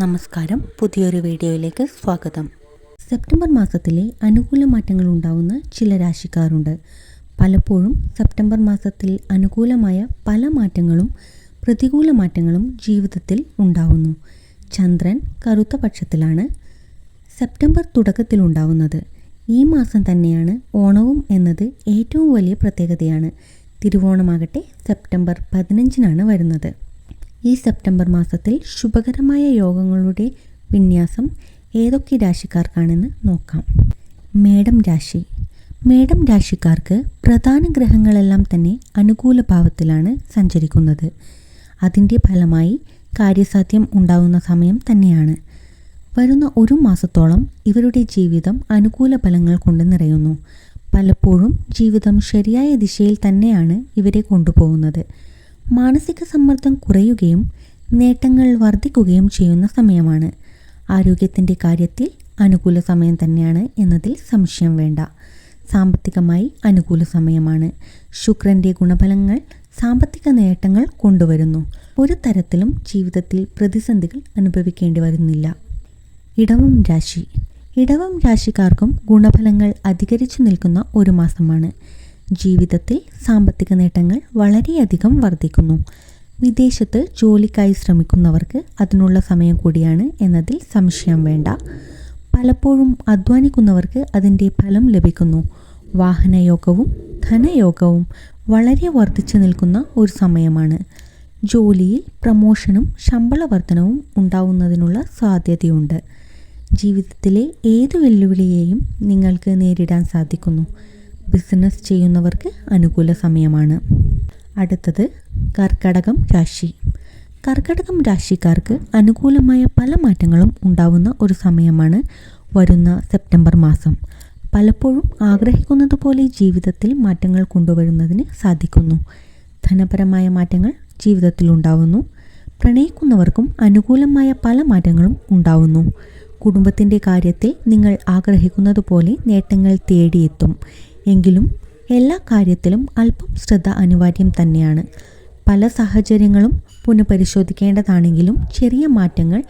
നമസ്കാരം. പുതിയൊരു വീഡിയോയിലേക്ക് സ്വാഗതം. സെപ്റ്റംബർ മാസത്തിലെ അനുകൂല മാറ്റങ്ങൾ ഉണ്ടാവുന്ന ചില രാശിക്കാരുണ്ട്. പലപ്പോഴും സെപ്റ്റംബർ മാസത്തിൽ അനുകൂലമായ പല മാറ്റങ്ങളും പ്രതികൂല മാറ്റങ്ങളും ജീവിതത്തിൽ ഉണ്ടാവുന്നു. ചന്ദ്രൻ കറുത്ത പക്ഷത്തിലാണ് സെപ്റ്റംബർ തുടക്കത്തിലുണ്ടാവുന്നത് ഈ മാസം തന്നെയാണ് ഓണവും എന്നത് ഏറ്റവും വലിയ പ്രത്യേകതയാണ്. തിരുവോണമാകട്ടെ സെപ്റ്റംബർ പതിനഞ്ചിനാണ് വരുന്നത്. ഈ സെപ്റ്റംബർ മാസത്തിൽ ശുഭകരമായ യോഗങ്ങളുടെ വിന്യാസം ഏതൊക്കെ രാശിക്കാർക്കാണെന്ന് നോക്കാം. മേടം രാശി. മേടം രാശിക്കാർക്ക് പ്രധാന ഗ്രഹങ്ങളെല്ലാം തന്നെ അനുകൂല ഭാവത്തിലാണ് സഞ്ചരിക്കുന്നത്. അതിന്റെ ഫലമായി കാര്യസാധ്യം ഉണ്ടാവുന്ന സമയം തന്നെയാണ്. വരുന്ന ഒരു മാസത്തോളം ഇവരുടെ ജീവിതം അനുകൂല ഫലങ്ങൾ കൊണ്ട് നിറയുന്നു. പലപ്പോഴും ജീവിതം ശരിയായ ദിശയിൽ തന്നെയാണ് ഇവരെ കൊണ്ടുപോകുന്നത്. മാനസിക സമ്മർദ്ദം കുറയുകയും നേട്ടങ്ങൾ വർദ്ധിക്കുകയും ചെയ്യുന്ന സമയമാണ്. ആരോഗ്യത്തിന്റെ കാര്യത്തിൽ അനുകൂല സമയം തന്നെയാണ് എന്നതിൽ സംശയം വേണ്ട. സാമ്പത്തികമായി അനുകൂല സമയമാണ്. ശുക്രന്റെ ഗുണഫലങ്ങൾ സാമ്പത്തിക നേട്ടങ്ങൾ കൊണ്ടുവരുന്നു. ഒരു തരത്തിലും ജീവിതത്തിൽ പ്രതിസന്ധികൾ അനുഭവിക്കേണ്ടി വരുന്നില്ല. ഇടവം രാശി. ഇടവം രാശിക്കാർക്കും ഗുണഫലങ്ങൾ അധികരിച്ചു നിൽക്കുന്ന ഒരു മാസമാണ്. ജീവിതത്തിൽ സാമ്പത്തിക നേട്ടങ്ങൾ വളരെയധികം വർദ്ധിക്കുന്നു. വിദേശത്ത് ജോലിക്കായി ശ്രമിക്കുന്നവർക്ക് അതിനുള്ള സമയം കൂടിയാണ് എന്നതിൽ സംശയം വേണ്ട. പലപ്പോഴും അധ്വാനിക്കുന്നവർക്ക് അതിന്റെ ഫലം ലഭിക്കുന്നു. വാഹനയോഗവും ധനയോഗവും വളരെ വർദ്ധിച്ചു നിൽക്കുന്ന ഒരു സമയമാണ്. ജോലിയിൽ പ്രമോഷനും ശമ്പള വർധനവും ഉണ്ടാവുന്നതിനുള്ള സാധ്യതയുണ്ട്. ജീവിതത്തിലെ ഏത് വെല്ലുവിളിയെയും നിങ്ങൾക്ക് നേരിടാൻ സാധിക്കുന്നു. ബിസിനസ് ചെയ്യുന്നവർക്ക് അനുകൂല സമയമാണ്. അടുത്തത് കർക്കടകം രാശി. കർക്കടകം രാശിക്കാർക്ക് അനുകൂലമായ പല മാറ്റങ്ങളും ഉണ്ടാവുന്ന ഒരു സമയമാണ് വരുന്ന സെപ്റ്റംബർ മാസം. പലപ്പോഴും ആഗ്രഹിക്കുന്നത് പോലെ ജീവിതത്തിൽ മാറ്റങ്ങൾ കൊണ്ടുവരുന്നതിന് സാധിക്കുന്നു. ധനപരമായ മാറ്റങ്ങൾ ജീവിതത്തിൽ ഉണ്ടാവുന്നു. പ്രണയിക്കുന്നവർക്കും അനുകൂലമായ പല മാറ്റങ്ങളും ഉണ്ടാവുന്നു. കുടുംബത്തിന്റെ കാര്യത്തിൽ നിങ്ങൾ ആഗ്രഹിക്കുന്നത് പോലെ നേട്ടങ്ങൾ തേടിയെത്തും. എങ്കിലും എല്ലാ കാര്യത്തിലും അല്പം ശ്രദ്ധ അനിവാര്യം തന്നെയാണ്. പല സാഹചര്യങ്ങളും പുനഃപരിശോധിക്കേണ്ടതാണെങ്കിലും ചെറിയ മാറ്റങ്ങൾ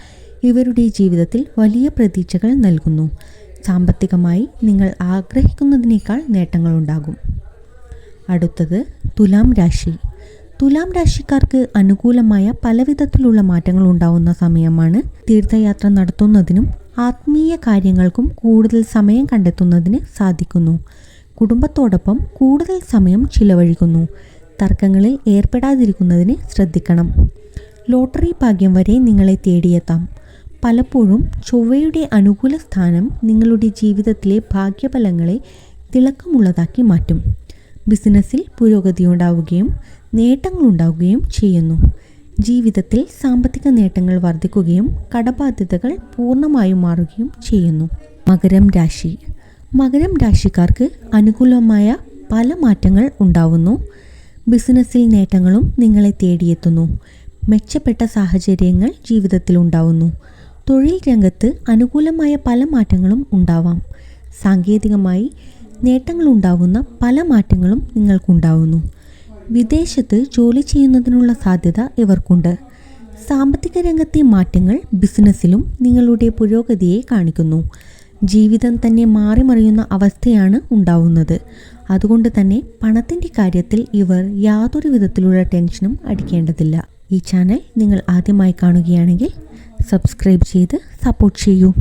ഇവരുടെ ജീവിതത്തിൽ വലിയ പ്രതീക്ഷകൾ നൽകുന്നു. സാമ്പത്തികമായി നിങ്ങൾ ആഗ്രഹിക്കുന്നതിനേക്കാൾ നേട്ടങ്ങളുണ്ടാകും അടുത്തത് തുലാം രാശി. തുലാം രാശിക്കാർക്ക് അനുകൂലമായ പലവിധത്തിലുള്ള മാറ്റങ്ങൾ ഉണ്ടാവുന്ന സമയമാണ് തീർത്ഥയാത്ര നടത്തുന്നതിനും ആത്മീയ കാര്യങ്ങൾക്കും കൂടുതൽ സമയം കണ്ടെത്തുന്നതിന് സാധിക്കുന്നു. കുടുംബത്തോടൊപ്പം കൂടുതൽ സമയം ചിലവഴിക്കുന്നു. തർക്കങ്ങളിൽ ഏർപ്പെടാതിരിക്കുന്നതിന് ശ്രദ്ധിക്കണം. ലോട്ടറി ഭാഗ്യം വരെ നിങ്ങളെ തേടിയെത്താം. പലപ്പോഴും ചൊവ്വയുടെ അനുകൂല സ്ഥാനം നിങ്ങളുടെ ജീവിതത്തിലെ ഭാഗ്യഫലങ്ങളെ തിളക്കമുള്ളതാക്കി മാറ്റും. ബിസിനസ്സിൽ പുരോഗതി ഉണ്ടാവുകയും നേട്ടങ്ങളുണ്ടാവുകയും ചെയ്യുന്നു. ജീവിതത്തിൽ സാമ്പത്തിക നേട്ടങ്ങൾ വർദ്ധിക്കുകയും കടബാധ്യതകൾ പൂർണമായും മാറുകയും ചെയ്യുന്നു. മകരം രാശി. മകരം രാശിക്കാർക്ക് അനുകൂലമായ പല മാറ്റങ്ങൾ ഉണ്ടാവുന്നു. ബിസിനസ്സിൽ നേട്ടങ്ങളും നിങ്ങളെ തേടിയെത്തുന്നു. മെച്ചപ്പെട്ട സാഹചര്യങ്ങൾ ജീവിതത്തിൽ ഉണ്ടാവുന്നു. തൊഴിൽ രംഗത്ത് അനുകൂലമായ പല മാറ്റങ്ങളും ഉണ്ടാവാം. സാങ്കേതികമായി നേട്ടങ്ങളുണ്ടാവുന്ന പല മാറ്റങ്ങളും നിങ്ങൾക്കുണ്ടാവുന്നു. വിദേശത്ത് ജോലി ചെയ്യുന്നതിനുള്ള സാധ്യത ഇവർക്കുണ്ട്. സാമ്പത്തിക രംഗത്തെ മാറ്റങ്ങൾ ബിസിനസ്സിലും നിങ്ങളുടെ പുരോഗതിയെ കാണിക്കുന്നു. ജീവിതം തന്നെ മാറിമറിയുന്ന അവസ്ഥയാണ് ഉണ്ടാവുന്നത്. അതുകൊണ്ട് തന്നെ പണത്തിന്റെ കാര്യത്തിൽ ഇവർ യാതൊരു വിധത്തിലുള്ള ടെൻഷനും അടിക്കേണ്ടതില്ല. ഈ ചാനൽ നിങ്ങൾ ആദ്യമായി കാണുകയാണെങ്കിൽ സബ്സ്ക്രൈബ് ചെയ്ത് സപ്പോർട്ട് ചെയ്യൂ.